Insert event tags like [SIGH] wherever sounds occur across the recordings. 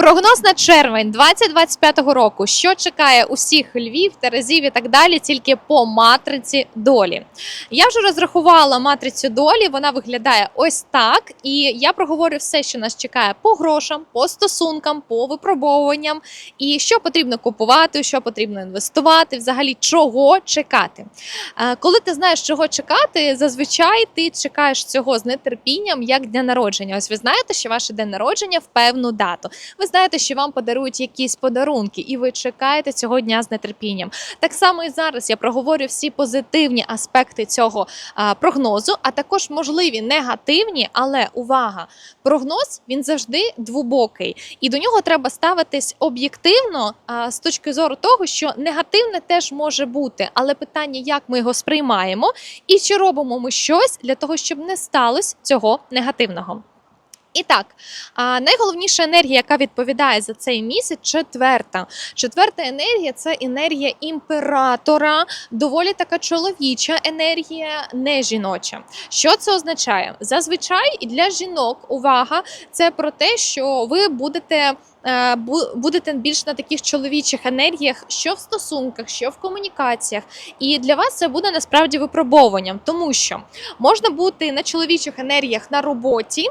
Прогноз на червень 2025 року. Що чекає усіх львів, терезів і так далі, тільки по матриці долі. Я вже розрахувала матрицю долі. Вона виглядає ось так. І я проговорю все, що нас чекає по грошам, по стосункам, по випробовуванням, і що потрібно купувати, що потрібно інвестувати, взагалі чого чекати. Е, Коли ти знаєш, чого чекати, зазвичай ти чекаєш цього з нетерпінням, як дня народження. Ось ви знаєте, що ваше день народження в певну дату. Ви знаєте, що вам подарують якісь подарунки, і ви чекаєте цього дня з нетерпінням. Так само і зараз я проговорю всі позитивні аспекти цього прогнозу, а також можливі негативні, але увага! Прогноз він завжди двобокий, і до нього треба ставитись об'єктивно з точки зору того, що негативне теж може бути, але питання, як ми його сприймаємо, і чи робимо ми щось для того, щоб не сталося цього негативного. І так, найголовніша енергія, яка відповідає за цей місяць, четверта. Четверта енергія це енергія імператора, доволі така чоловіча енергія, не жіноча. Що це означає? Зазвичай і для жінок увага це про те, що ви будете. е, Будете більш на таких чоловічих енергіях, що в стосунках, що в комунікаціях, і для вас це буде насправді випробовуванням, тому що можна бути на чоловічих енергіях на роботі,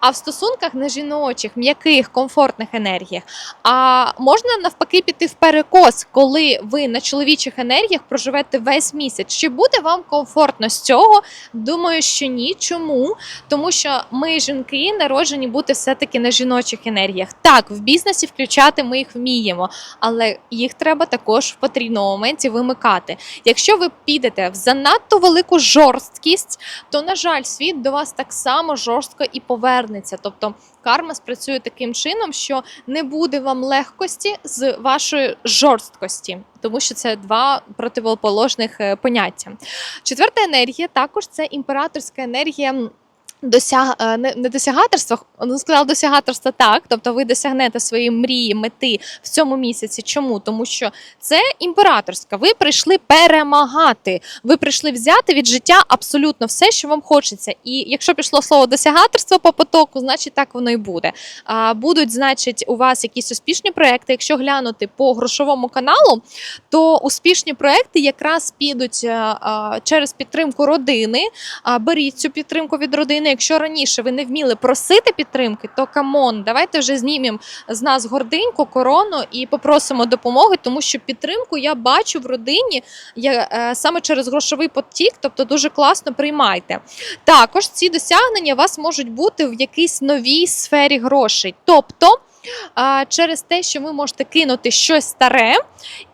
а в стосунках на жіночих, м'яких, комфортних енергіях. А можна навпаки піти в перекос, коли ви на чоловічих енергіях проживете весь місяць. Чи буде вам комфортно з цього? Думаю, що ні. Чому? Тому що ми, жінки, народжені бути все-таки на жіночих енергіях. Так, в бізнесі включати ми їх вміємо, але їх треба також в потрібному моменті вимикати. Якщо ви підете в занадто велику жорсткість, то на жаль, світ до вас так само жорстко і повернеться. Тобто карма спрацює таким чином, що не буде вам легкості з вашої жорсткості, тому що це два противоположних е, поняття. Четверта енергія також це імператорська енергія. Досяг е, не, не досягаторства, ну сказала досягаторства так. Тобто ви досягнете свої мрії, мети в цьому місяці. Чому? Тому що це імператорська. Ви прийшли перемагати. Ви прийшли взяти від життя абсолютно все, що вам хочеться. І якщо пішло слово досягаторство по потоку, значить так воно і буде. А будуть, значить, у вас якісь успішні проекти. Якщо глянути по грошовому каналу, то успішні проекти якраз підуть е, е, через підтримку родини. Беріть цю підтримку від родини. Якщо раніше ви не вміли просити підтримки, то камон, давайте вже знімемо з нас гординьку, корону і попросимо допомоги, тому що підтримку я бачу в родині я, е, саме через грошовий потік, тобто дуже класно приймайте. Також ці досягнення у вас можуть бути в якійсь новій сфері грошей. Тобто. Через те, що ви можете кинути щось старе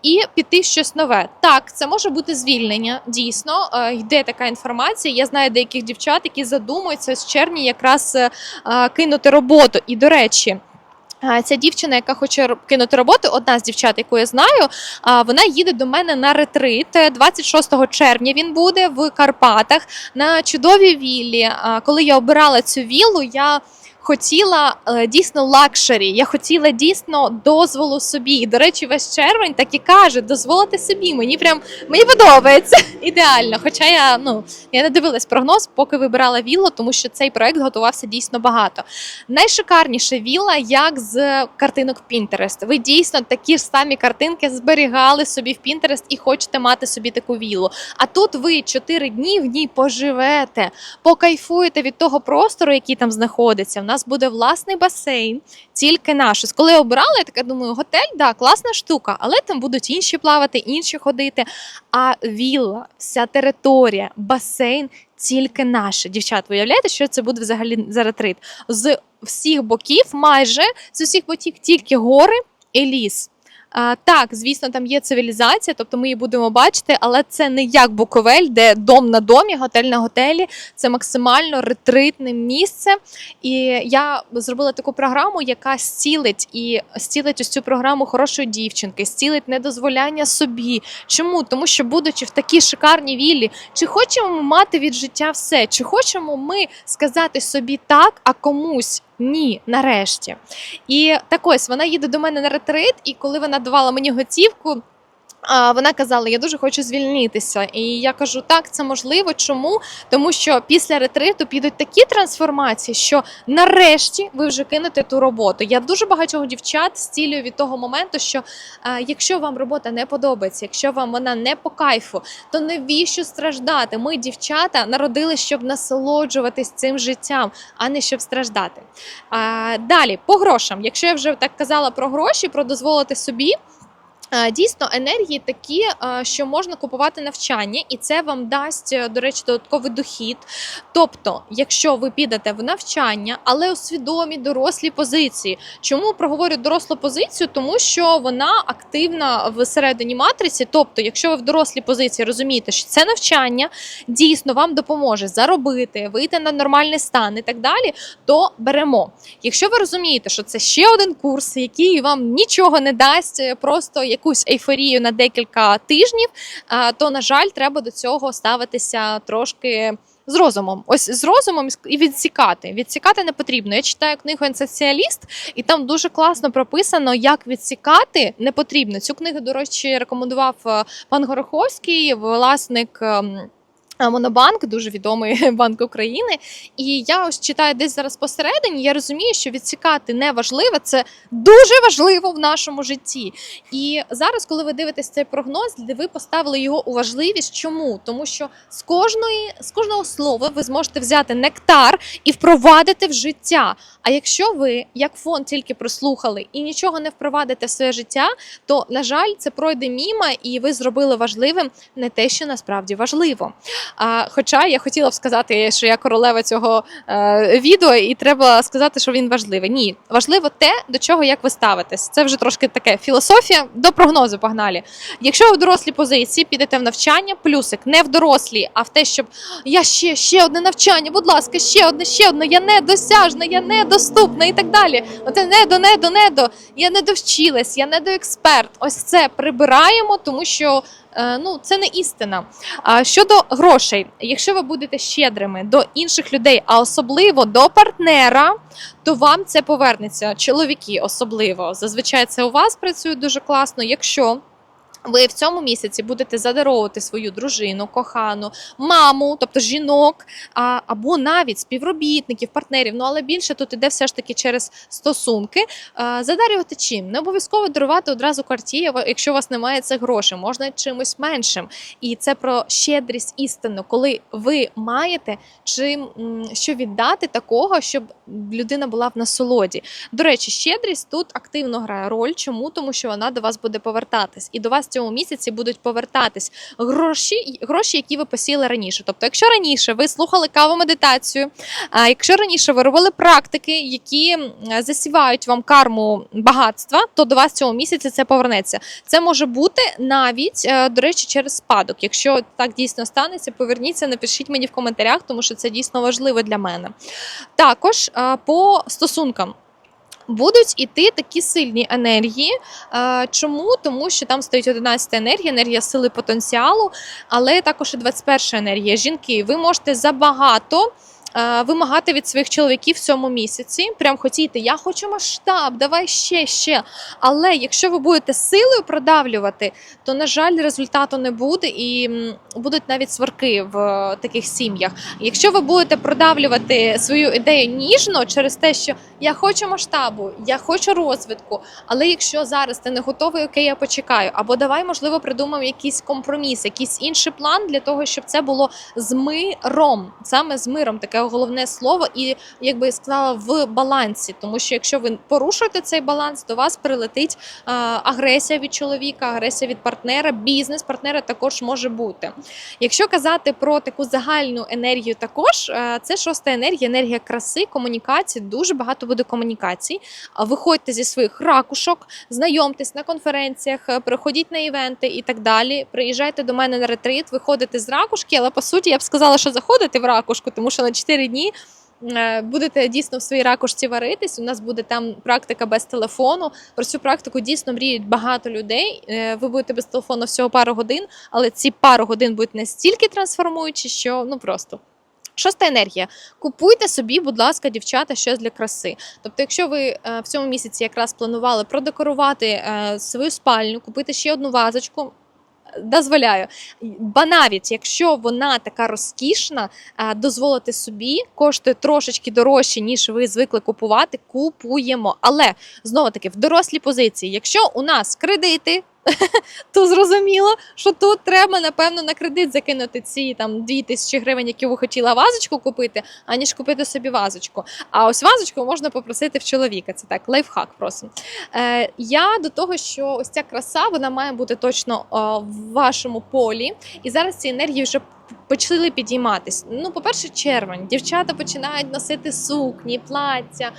і піти щось нове. Так, це може бути звільнення. Дійсно, е, йде така інформація. Я знаю деяких дівчат, які задумуються з червня якраз е, е, кинути роботу. І до речі. Ця дівчина, яка хоче кинути роботу, одна з дівчат, яку я знаю, вона їде до мене на ретрит. Е, 26 червня він буде в Карпатах на чудовій віллі. Коли я обирала цю віллу, я хотіла е, дійсно лакшері. Я хотіла дійсно дозволу собі. І, до речі, весь червень так і каже: дозволити собі. Мені прям мені подобається [LAUGHS] ідеально. Хоча я ну я не дивилась прогноз, поки вибирала віллу, тому що цей проект готувався дійсно багато. Найшикарніша вілла, як з картинок Pinterest. Ви дійсно такі ж самі картинки зберігали собі в Pinterest і хочете мати собі таку віллу. А тут ви 4 дні в ній поживете, покайфуєте від того простору, який там знаходиться. Нас буде власний басейн, тільки наш. Коли обирала, я така думаю, готель, да, класна штука, але там будуть інші плавати, інші ходити. А вілла, вся територія, басейн. Тільки наше. Дівчат, виявляєте, що це буде взагалі за ретрит? З всіх боків, майже з усіх боків тільки гори і ліс. Так, звісно, там є цивілізація, тобто ми її будемо бачити, але це не як Буковель, де дом на домі, готель на готелі. Це максимально ретритне місце. І я зробила таку програму, яка зцілить і зцілить ось цю програму хорошої дівчинки, зцілить недозволяння собі. Чому? Тому що, будучи в такій шикарній віллі, чи хочемо ми мати від життя все? Чи хочемо ми сказати собі так, а комусь ні, нарешті. І так ось вона їде до мене на ретрит, і коли вона давала мені готівку. Вона казала, я дуже хочу звільнитися. І я кажу, так, це можливо. Чому? Тому що після ретриту підуть такі трансформації, що нарешті ви вже кинете ту роботу. Я дуже багатьох дівчат зцілюю від того моменту, що якщо вам робота не подобається, якщо вам вона не по кайфу, то навіщо страждати? Ми, дівчата, народились, щоб насолоджуватись цим життям, а не щоб страждати. Далі по грошам. Якщо я вже так казала про гроші, про дозволити собі. Е, Дійсно, енергії такі, е, що можна купувати навчання, і це вам дасть, е, до речі, додатковий дохід. Тобто, якщо ви підете в навчання, але у свідомій дорослій позиції. Чому проговорю дорослу позицію? Тому що вона активна всередині матриці. Тобто, якщо ви в дорослій позиції розумієте, що це навчання дійсно вам допоможе заробити, вийти на нормальний стан і так далі, то беремо. Якщо ви розумієте, що це ще один курс, який вам нічого не дасть, просто якусь ейфорію на декілька тижнів, то на жаль, треба до цього ставитися трошки. З розумом, ось з розумом і відсікати. Відсікати не потрібно. Я читаю книгу «Енсоціаліст», і там дуже класно прописано, як відсікати не потрібно. Цю книгу, до речі, рекомендував е, пан Гороховський, власник. Монобанк, дуже відомий [LAUGHS] банк України, і я ось читаю десь зараз посередині. Я розумію, що відсікати не важливо, це дуже важливо в нашому житті. І зараз, коли ви дивитесь цей прогноз, ви поставили його у важливість. Чому? Тому що з кожної з кожного слова ви зможете взяти нектар і впровадити в життя. А якщо ви, як фон, тільки прослухали і нічого не впровадите в своє життя, то на жаль, це пройде міма, і ви зробили важливим не те, що насправді важливо. А, Хоча я хотіла б сказати, що я королева цього е, відео, і треба сказати, що він важливий. Ні, важливо те, до чого як ви ставитесь. Це вже трошки таке філософія до прогнозу. Погнали. Якщо ви в дорослій позиції підете в навчання, плюсик не в дорослій, а в те, щоб я ще, ще одне навчання, будь ласка, ще одне, ще одне, я недосяжна, я недоступна і так далі. Оце недо, недо, недо. Я не довчилась, я не до експерт. Ось це прибираємо, тому що. Е, Ну, це не істина. Щодо грошей, якщо ви будете щедрими до інших людей, а особливо до партнера, то вам це повернеться. Чоловіки особливо. Зазвичай це у вас працює дуже класно. Якщо ви в цьому місяці будете задаровувати свою дружину, кохану, маму, тобто жінок, або навіть співробітників, партнерів. Ну але більше тут іде все ж таки через стосунки. Задарювати чим? Не обов'язково дарувати одразу квартирі, якщо у вас немає цих грошей, можна чимось меншим. І це про щедрість істину, коли ви маєте чим що віддати такого, щоб людина була в насолоді. До речі, щедрість тут активно грає роль. Чому? Тому що вона до вас буде повертатись, і до вас цьому місяці будуть повертатись гроші, гроші, які ви посіли раніше. Тобто, якщо раніше ви слухали каву медитацію, а якщо раніше ви робили практики, які засівають вам карму багатства, то до вас в цьому місяці це повернеться. Це може бути навіть, е, до речі, через спадок. Якщо так дійсно станеться, поверніться, напишіть мені в коментарях, тому що це дійсно важливо для мене. Також е, по стосункам. Будуть іти такі сильні енергії. Е, Чому? Тому що там стоїть 11 енергія, енергія сили потенціалу, але також і 21 енергія. Жінки, ви можете забагато. Е, Вимагати від своїх чоловіків в цьому місяці, прям хотіти, я хочу масштаб, давай ще, ще. Але якщо ви будете силою продавлювати, то на жаль, результату не буде, і будуть навіть сварки в таких сім'ях. Якщо ви будете продавлювати свою ідею ніжно через те, що я хочу масштабу, я хочу розвитку, але якщо зараз ти не готовий, окей, я почекаю. Або давай, можливо, придумаємо якийсь компроміс, якийсь інший план для того, щоб це було з миром, саме з миром, таке головне слово, і як би я сказала, в балансі. Тому що якщо ви порушуєте цей баланс, до вас прилетить е, агресія від чоловіка, агресія від партнера, бізнес партнера також може бути. Якщо казати про таку загальну енергію, також е, це шоста енергія, енергія краси, комунікації. Дуже багато буде комунікацій. Виходьте зі своїх ракушок, знайомтесь на конференціях, е, приходіть на івенти і так далі. Приїжджайте до мене на ретрит, виходите з ракушки, але по суті я б сказала, що заходите в ракушку, тому що на 4 дні. е, Будете дійсно в своїй ракушці варитись. У нас буде там практика без телефону. Про цю практику дійсно мріють багато людей. Е, Ви будете без телефону всього пару годин, але ці пару годин будуть настільки трансформуючі, що ну просто. Шоста енергія. Купуйте собі, будь ласка, дівчата, щось для краси. Тобто, якщо ви е, в цьому місяці якраз планували продекорувати свою спальню, купити ще одну вазочку. Дозволяю. Ба навіть якщо вона така розкішна, е, дозволити собі коштує трошечки дорожче, ніж ви звикли купувати. Купуємо. Але знову таки в дорослій позиції, якщо у нас кредити. [LAUGHS] То зрозуміло, що тут треба напевно на кредит закинути ці там 2 тисячі гривень, які ви хотіла вазочку купити, аніж купити собі вазочку. А ось вазочку можна попросити в чоловіка. Це так, лайфхак просто. Е, я до того, що ось ця краса вона має бути точно е, в вашому полі, і зараз ці енергії вже почали підійматись. Ну, по-перше, червень. Дівчата починають носити сукні, плаття,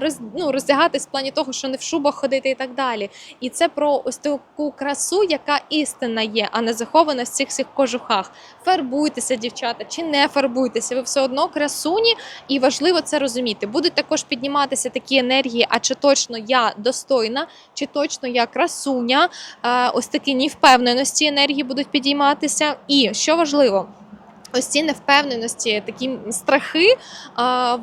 роз, ну, роздягатись в плані того, що не в шубах ходити і так далі. І це про ось таку красу, яка істинна є, а не захована в цих всіх кожухах. Фарбуйтеся, дівчата, чи не фарбуйтеся, ви все одно красуні, і важливо це розуміти. Будуть також підніматися такі енергії, а чи точно я достойна, чи точно я красуня. Ось такі невпевненості енергії будуть підійматися. І що важливо. Ось ці невпевненості, такі страхи,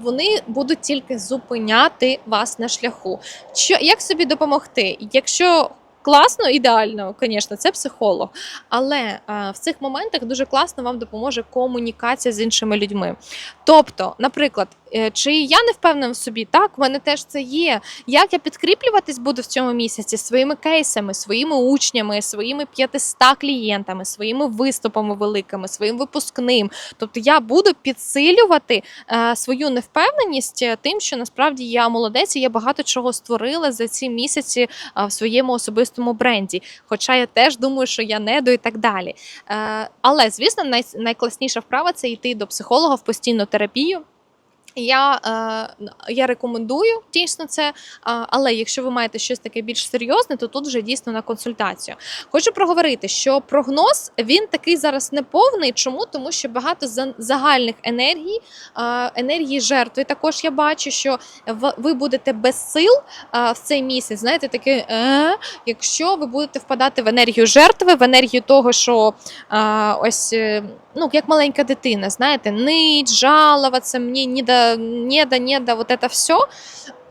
вони будуть тільки зупиняти вас на шляху. Що як собі допомогти? Якщо класно, ідеально, звісно, це психолог. Але в цих моментах дуже класно вам допоможе комунікація з іншими людьми. Тобто, наприклад, чи я не впевнена в собі, так, в мене теж це є. Як я підкріплюватись буду в цьому місяці своїми кейсами, своїми учнями, своїми 500 клієнтами, своїми виступами великими, своїм випускним. Тобто я буду підсилювати е, свою невпевненість е, тим, що насправді я молодець, і я багато чого створила за ці місяці е, в своєму особистому бренді. Хоча я теж думаю, що я не до і так далі. Е, але звісно, най, найкласніша вправа це йти до психолога в постійну терапію. Я, е, я рекомендую дійсно це, е, але якщо ви маєте щось таке більш серйозне, то тут вже дійсно на консультацію. Хочу проговорити, що прогноз він такий зараз неповний. Чому? Тому що багато загальних енергій, е, енергії жертви. Також я бачу, що ви будете без сил е, в цей місяць. Знаєте, таке, е, якщо ви будете впадати в енергію жертви, в енергію того, що е, ось. ну, як маленька дитина, знаєте, нить, жалуватися, мені не да, не да, не да, вот это все.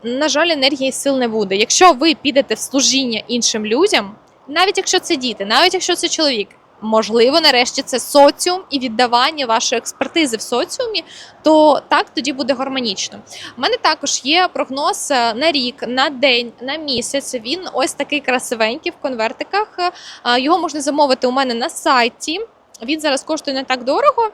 На жаль, енергії сил не буде. Якщо ви підете в служіння іншим людям, навіть якщо це діти, навіть якщо це чоловік, можливо, нарешті це соціум і віддавання вашої експертизи в соціумі, то так тоді буде гармонічно. У мене також є прогноз е, на рік, на день, на місяць. Він ось такий красивенький в конвертиках. Е, Його можна замовити у мене на сайті. Він зараз коштує не так дорого.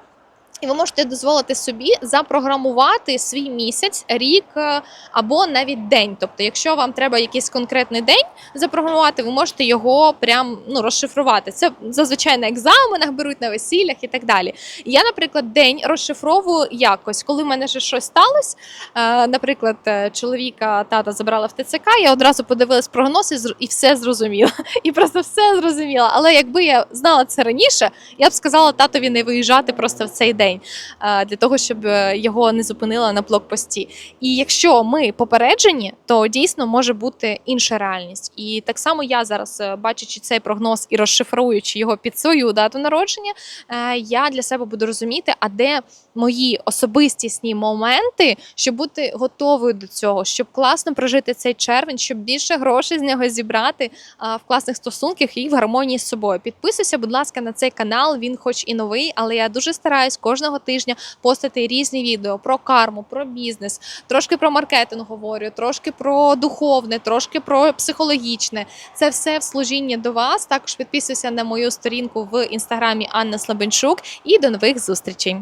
І ви можете дозволити собі запрограмувати свій місяць, рік е, або навіть день. Тобто, якщо вам треба якийсь конкретний день запрограмувати, ви можете його прям ну розшифрувати. Це зазвичай на екзаменах беруть на весіллях і так далі. Я, наприклад, день розшифровую якось, коли в мене вже щось сталося. е, Наприклад, е, чоловіка тата забрала в ТЦК, я одразу подивилась прогноз і все зрозуміла. [LAUGHS] І просто все зрозуміла. Але якби я знала це раніше, я б сказала татові не виїжджати просто в цей день е, для того, щоб е, його не зупинила на блокпості. І якщо ми попереджені, то дійсно може бути інша реальність. І так само я зараз, е, бачачи цей прогноз і розшифруючи його під свою дату народження, я для себе буду розуміти, а де мої особистісні моменти, щоб бути готовою до цього, щоб класно прожити цей червень, щоб більше грошей з нього зібрати в класних стосунках і в гармонії з собою. Підписуйся, будь ласка, на цей канал. Він, хоч і новий, але я дуже стараюсь кожного тижня постити різні відео про карму, про бізнес, трошки про маркетинг говорю, трошки про духовне, трошки про психологічне. Це все в служінні до вас. Також підписуйся на мою сторінку в інстаграмі Анна Слабенчук і до нових зустрічей.